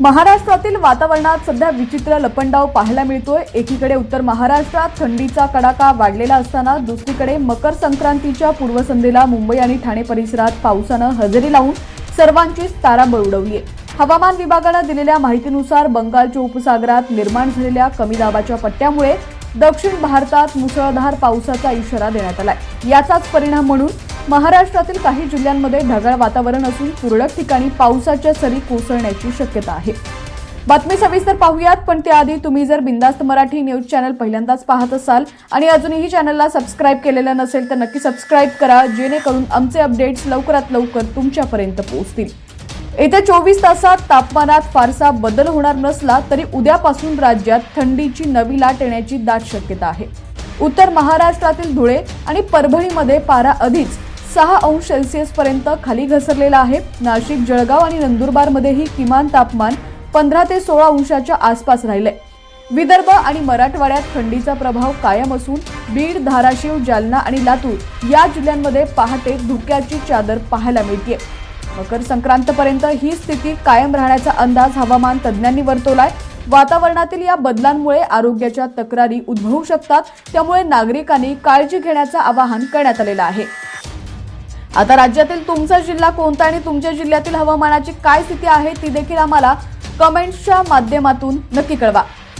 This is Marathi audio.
महाराष्ट्रातील वातावरणात सध्या विचित्र लपंडाव पाहायला मिळतोय. एकीकडे उत्तर महाराष्ट्रात थंडीचा कडाका वाढलेला असताना दुसरीकडे मकर संक्रांतीच्या पूर्वसंध्येला मुंबई आणि ठाणे परिसरात पावसानं हजेरी लावून सर्वांचीच तारांबळ उडवली आहे हवामान विभागानं दिलेल्या माहितीनुसार बंगालच्या उपसागरात निर्माण झालेल्या कमी दाबाच्या पट्ट्यामुळे दक्षिण भारतात मुसळधार पावसाचा इशारा देण्यात आलाय. याचाच परिणाम म्हणून महाराष्ट्रातील काही जिल्ह्यांमध्ये ढगाळ वातावरण असून तुरळक ठिकाणी पावसाच्या सरी कोसळण्याची शक्यता आहे. बातमी सविस्तर पाहूयात पण त्याआधी तुम्ही जर बिंदास्त मराठी न्यूज चॅनल पहिल्यांदाच पाहत असाल आणि अजूनही चॅनलला सबस्क्राईब केलेलं नसेल तर नक्की सबस्क्राईब करा जेणेकरून आमचे अपडेट्स लवकरात लवकर तुमच्यापर्यंत पोहोचतील. येत्या चोवीस तासात तापमानात फारसा बदल होणार नसला तरी उद्यापासून राज्यात थंडीची नवी लाट येण्याची दाट शक्यता आहे. उत्तर महाराष्ट्रातील धुळे आणि परभणीमध्ये पारा अधिक सहा अंश सेल्सिअस पर्यंत खाली घसरलेला आहे. नाशिक जळगाव आणि नंदुरबारमध्येही किमान तापमान पंधरा ते सोळा अंशाच्या आसपास राहिलंय. विदर्भ आणि मराठवाड्यात थंडीचा प्रभाव कायम असून बीड धाराशिव जालना आणि लातूर या जिल्ह्यांमध्ये पहाटे धुक्याची चादर पाहायला मिळते मकर संक्रांतपर्यंत ही स्थिती कायम राहण्याचा अंदाज हवामान तज्ज्ञांनी वर्तवलाय. वातावरणातील या बदलांमुळे आरोग्याच्या तक्रारी उद्भवू शकतात. त्यामुळे नागरिकांनी काळजी घेण्याचं आवाहन करण्यात आलेलं आहे. आता राज्यातील तुमचा जिल्हा कोणता आणि तुमच्या जिल्ह्यातील हवामानाची काय स्थिती आहे ती देखील आम्हाला कमेंट्सच्या माध्यमातून नक्की कळवा.